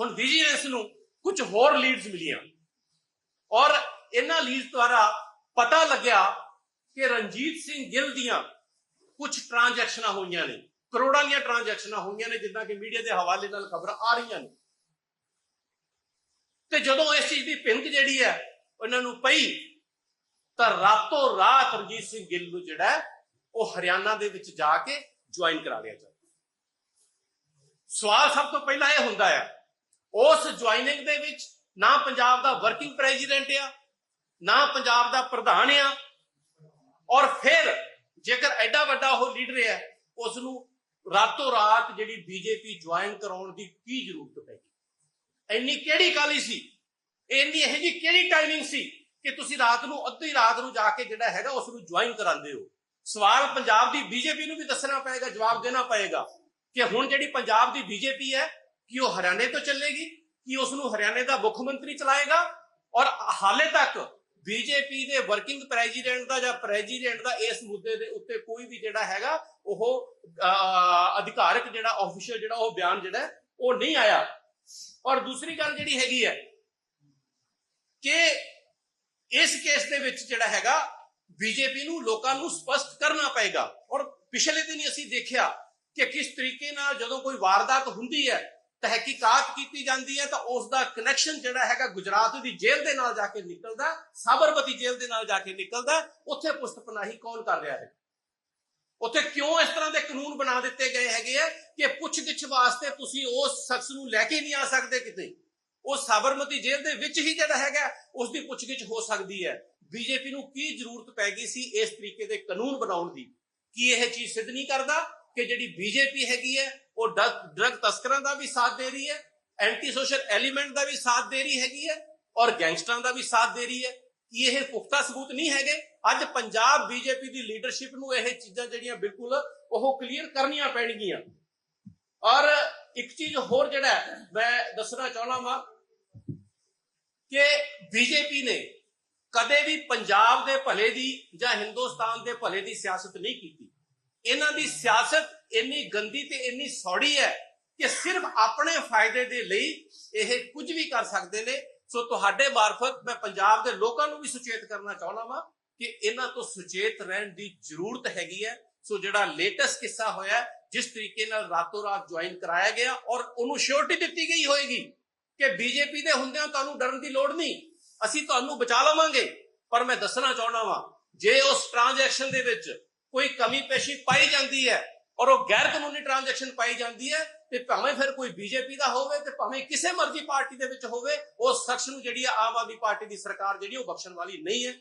ਹੁਣ ਵਿਜੀਲੈਂਸ ਨੂੰ ਕੁਝ ਹੋਰ ਲੀਡਸ ਮਿਲੀਆਂ। ਔਰ ਇਹਨਾਂ ਲੀਡਸ ਦੁਆਰਾ ਪਤਾ ਲੱਗਿਆ ਕਿ ਰਣਜੀਤ ਸਿੰਘ ਗਿੱਲ ਦੀਆਂ ਕੁਝ ਟ੍ਰਾਂਜੈਕਸ਼ਨਾਂ ਹੋਈਆਂ ਨੇ। ਕਰੋੜਾਂ ਦੀਆਂ ਟ੍ਰਾਂਜੈਕਸ਼ਨਾਂ ਹੋਈਆਂ ਨੇ ਜਿੱਦਾਂ ਕਿ ਮੀਡੀਆ ਦੇ ਹਵਾਲੇ ਨਾਲ ਖਬਰਾਂ ਆ ਰਹੀਆਂ ਨੇ। ਤੇ ਜਦੋਂ ਇਸ ਚੀਜ਼ ਦੀ ਭਿੰਕ ਜਿਹੜੀ ਹੈ ਉਹਨਾਂ ਨੂੰ ਪਈ ਤਾਂ ਰਾਤੋਂ ਰਾਤ ਰਣਜੀਤ ਸਿੰਘ ਗਿੱਲ ਨੂੰ ਜਿਹੜਾ ਹੈ, ਉਹ ਹਰਿਆਣਾ ਦੇ ਵਿੱਚ ਜਾ ਕੇ ਜੁਆਇਨ ਕਰਾ ਲਿਆ ਜਾਂਦਾ। ਸਵਾਲ ਸਭ ਤੋਂ ਪਹਿਲਾਂ ਇਹ ਹੁੰਦਾ ਹੈ ਉਸ ਜੁਆਇਨਿੰਗ ਦੇ ਵਿੱਚ ਨਾ ਪੰਜਾਬ ਦਾ ਵਰਕਿੰਗ ਪ੍ਰੈਜ਼ੀਡੈਂਟ ਆ, ਨਾ ਪੰਜਾਬ ਦਾ ਪ੍ਰਧਾਨ ਆ, ਔਰ ਫਿਰ ਜੇਕਰ ਐਡਾ ਵੱਡਾ ਉਹ ਲੀਡਰ ਹੈ ਉਸ ਨੂੰ ਰਾਤੋਂ ਰਾਤ ਜਿਹੜੀ ਬੀਜੇਪੀ ਜੁਆਇਨ ਕਰਾਉਣ ਦੀ ਕੀ ਜ਼ਰੂਰਤ ਪੈ ਗਈ? ਇੰਨੀ ਕਿਹੜੀ ਕਾਲੀ ਸੀ? ਇੰਨੀ ਇਹ ਜੀ ਕਿਹੜੀ ਟਾਈਮਿੰਗ ਸੀ ਕਿ ਤੁਸੀਂ ਰਾਤ ਨੂੰ, ਅੱਧੀ ਰਾਤ ਨੂੰ ਜਾ ਕੇ ਜਿਹੜਾ ਹੈਗਾ ਉਸ ਨੂੰ ਜੁਆਇਨ ਕਰਾਉਂਦੇ ਹੋ? ਸਵਾਲ ਪੰਜਾਬ ਦੀ ਬੀਜੇਪੀ ਨੂੰ ਵੀ ਦੱਸਣਾ ਪਏਗਾ, ਜਵਾਬ ਦੇਣਾ ਪਏਗਾ ਕਿ ਹੁਣ ਜਿਹੜੀ ਪੰਜਾਬ ਦੀ ਬੀਜੇਪੀ ਹੈ ਕਿ ਉਹ ਹਰਿਆਣੇ ਤੋਂ ਚੱਲੇਗੀ, ਕਿ ਉਸ ਨੂੰ ਹਰਿਆਣੇ ਦਾ ਮੁੱਖ ਮੰਤਰੀ ਚਲਾਏਗਾ? ਔਰ ਹਾਲੇ ਤੱਕ ਬੀਜੇਪੀ ਦੇ ਵਰਕਿੰਗ ਪ੍ਰੈਜ਼ੀਡੈਂਟ ਦਾ ਜਾਂ ਪ੍ਰੈਜ਼ੀਡੈਂਟ ਦਾ ਇਸ ਮੁੱਦੇ ਦੇ ਉੱਤੇ ਕੋਈ ਵੀ ਜਿਹੜਾ ਹੈਗਾ, ਉਹ ਅਧਿਕਾਰਕ ਜਿਹੜਾ ਆਫੀਸ਼ੀਅਲ ਜਿਹੜਾ ਉਹ ਬਿਆਨ ਜਿਹੜਾ ਉਹ ਨਹੀਂ ਆਇਆ। ਔਰ ਦੂਸਰੀ ਗੱਲ ਜਿਹੜੀ ਹੈਗੀ ਹੈ ਕਿ ਇਸ ਕੇਸ ਦੇ ਵਿੱਚ ਜਿਹੜਾ ਹੈਗਾ, ਬੀਜੇਪੀ ਨੂੰ ਲੋਕਾਂ ਨੂੰ ਸਪਸ਼ਟ ਕਰਨਾ ਪਏਗਾ। ਔਰ ਪਿਛਲੇ ਦਿਨ ਹੀ ਅਸੀਂ ਦੇਖਿਆ ਕਿ ਕਿਸ ਤਰੀਕੇ ਨਾਲ ਜਦੋਂ ਕੋਈ ਵਾਰਦਾਤ ਹੁੰਦੀ ਹੈ ਤਹਿਕੀਕਾਤ ਕੀਤੀ ਜਾਂਦੀ ਹੈ ਤਾਂ ਉਸ ਦਾ ਕਨੈਕਸ਼ਨ ਜਿਹੜਾ ਹੈਗਾ ਗੁਜਰਾਤ ਦੀ ਜੇਲ੍ਹ ਦੇ ਨਾਲ ਜਾ ਕੇ ਨਿਕਲਦਾ, ਸਾਬਰਮਤੀ ਜੇਲ੍ਹ ਦੇ ਨਾਲ ਜਾ ਕੇ ਨਿਕਲਦਾ, ਉੱਥੇ ਪੁਸ਼ਤਪਨਾਹੀ ਕੌਣ ਕਰ ਰਿਹਾ ਹੈ? ਉੱਥੇ ਕਿਉਂ ਇਸ ਤਰ੍ਹਾਂ ਦੇ ਕਾਨੂੰਨ ਬਣਾ ਦਿੱਤੇ ਗਏ ਹੈਗੇ ਆ ਕਿ ਪੁੱਛਗਿੱਛ ਵਾਸਤੇ ਤੁਸੀਂ ਉਸ ਸ਼ਖਸ ਨੂੰ ਲੈ ਕੇ ਨਹੀਂ ਆ ਸਕਦੇ ਕਿਤੇ? ਉਹ ਸਾਬਰਮਤੀ ਜੇਲ੍ਹ ਦੇ ਵਿੱਚ ਹੀ ਜਿਹੜਾ ਹੈਗਾ ਉਸ ਦੀ ਪੁੱਛਗਿੱਛ ਹੋ ਸਕਦੀ ਹੈ। ਬੀਜੇਪੀ ਨੂੰ ਕੀ ਜ਼ਰੂਰਤ ਪੈ ਗਈ ਸੀ ਇਸ ਤਰੀਕੇ ਦੇ ਕਾਨੂੰਨ ਬਣਾਉਣ ਦੀ? ਕੀ ਇਹ ਚੀਜ਼ ਸਿੱਧ ਨਹੀਂ ਕਰਦਾ ਕਿ ਜਿਹੜੀ ਬੀਜੇਪੀ ਹੈਗੀ ਹੈ ਉਹ ਡਰਗ ਤਸਕਰਾਂ ਦਾ ਵੀ ਸਾਥ ਦੇ ਰਹੀ ਹੈ ਐਂਟੀ ਸੋਸ਼ਲ ਐਲੀਮੈਂਟ ਦਾ ਵੀ ਸਾਥ ਦੇ ਰਹੀ ਹੈਗੀ ਹੈ ਔਰ ਗੈਂਗਸਟਰਾਂ ਦਾ ਵੀ ਸਾਥ ਦੇ ਰਹੀ ਹੈ। ਕਿ ਇਹ ਪੁਖਤਾ ਸਬੂਤ ਨਹੀਂ ਹੈਗੇ। ਅੱਜ ਪੰਜਾਬ ਬੀਜੇਪੀ ਦੀ ਲੀਡਰਸ਼ਿਪ ਨੂੰ ਇਹ ਚੀਜ਼ਾਂ ਜਿਹੜੀਆਂ ਬਿਲਕੁਲ ਉਹ ਕਲੀਅਰ ਕਰਨੀਆਂ ਪੈਣਗੀਆਂ। ਔਰ ਇੱਕ ਚੀਜ਼ ਹੋਰ ਜਿਹੜਾ ਮੈਂ ਦੱਸਣਾ ਚਾਹਣਾ ਵਾਂ ਕਿ ਬੀਜੇਪੀ ਨੇ ਕਦੇ ਵੀ ਪੰਜਾਬ ਦੇ ਭਲੇ ਦੀ ਜਾਂ ਹਿੰਦੁਸਤਾਨ ਦੇ ਭਲੇ ਦੀ ਸਿਆਸਤ ਨਹੀਂ ਕੀਤੀ। ਇਹਨਾਂ ਦੀ ਸਿਆਸਤ ਇੰਨੀ ਗੰਦੀ ਤੇ ਇੰਨੀ ਸੌੜੀ ਹੈ ਕਿ ਸਿਰਫ ਆਪਣੇ ਫਾਇਦੇ ਦੇ ਲਈ ਇਹ ਕੁਝ ਵੀ ਕਰ ਸਕਦੇ ਨੇ। ਸੋ ਤੁਹਾਡੇ ਮਾਰਫਤ ਮੈਂ ਪੰਜਾਬ ਦੇ ਲੋਕਾਂ ਨੂੰ ਵੀ ਸੁਚੇਤ ਕਰਨਾ ਚਾਹੁੰਦਾ ਵਾਂ ਕਿ ਇਹਨਾਂ ਤੋਂ ਸੁਚੇਤ ਰਹਿਣ ਦੀ ਜ਼ਰੂਰਤ ਹੈਗੀ ਹੈ। ਸੋ ਜਿਹੜਾ ਲੇਟੈਸਟ ਕਿੱਸਾ ਹੋਇਆ, ਜਿਸ ਤਰੀਕੇ ਨਾਲ ਰਾਤੋਂ ਰਾਤ ਜੁਆਇਨ ਕਰਾਇਆ ਗਿਆ ਔਰ ਉਹਨੂੰ ਸ਼ੋਰਟੀ ਦਿੱਤੀ ਗਈ ਹੋਏਗੀ ਕਿ ਬੀਜੇਪੀ ਦੇ ਹੁੰਦਿਆਂ ਤੁਹਾਨੂੰ ਡਰਨ ਦੀ ਲੋੜ ਨਹੀਂ, ਅਸੀਂ ਤੁਹਾਨੂੰ ਬਚਾ ਲਵਾਂਗੇ। ਪਰ ਮੈਂ ਦੱਸਣਾ ਚਾਹੁੰਦਾ ਵਾਂ, ਜੇ ਉਸ ਟ੍ਰਾਂਜੈਕਸ਼ਨ ਦੇ ਵਿੱਚ ਕੋਈ ਕਮੀ ਪੇਸ਼ੀ ਪਾਈ ਜਾਂਦੀ ਹੈ ਔਰ ਉਹ ਗੈਰ ਕਾਨੂੰਨੀ ਟ੍ਰਾਂਜੈਕਸ਼ਨ ਪਾਈ ਜਾਂਦੀ ਹੈ, ਤੇ ਭਾਵੇਂ ਫਿਰ ਕੋਈ ਬੀਜੇਪੀ ਦਾ ਹੋਵੇ ਤੇ ਭਾਵੇਂ ਕਿਸੇ ਮਰਜ਼ੀ ਪਾਰਟੀ ਦੇ ਵਿੱਚ ਹੋਵੇ, ਉਹ ਸ਼ਖਸ ਨੂੰ ਜਿਹੜੀ ਹੈ ਆਮ ਆਦਮੀ ਪਾਰਟੀ ਦੀ ਸਰਕਾਰ ਜਿਹੜੀ ਉਹ ਬਖਸ਼ਣ ਵਾਲੀ ਨਹੀਂ ਹੈ।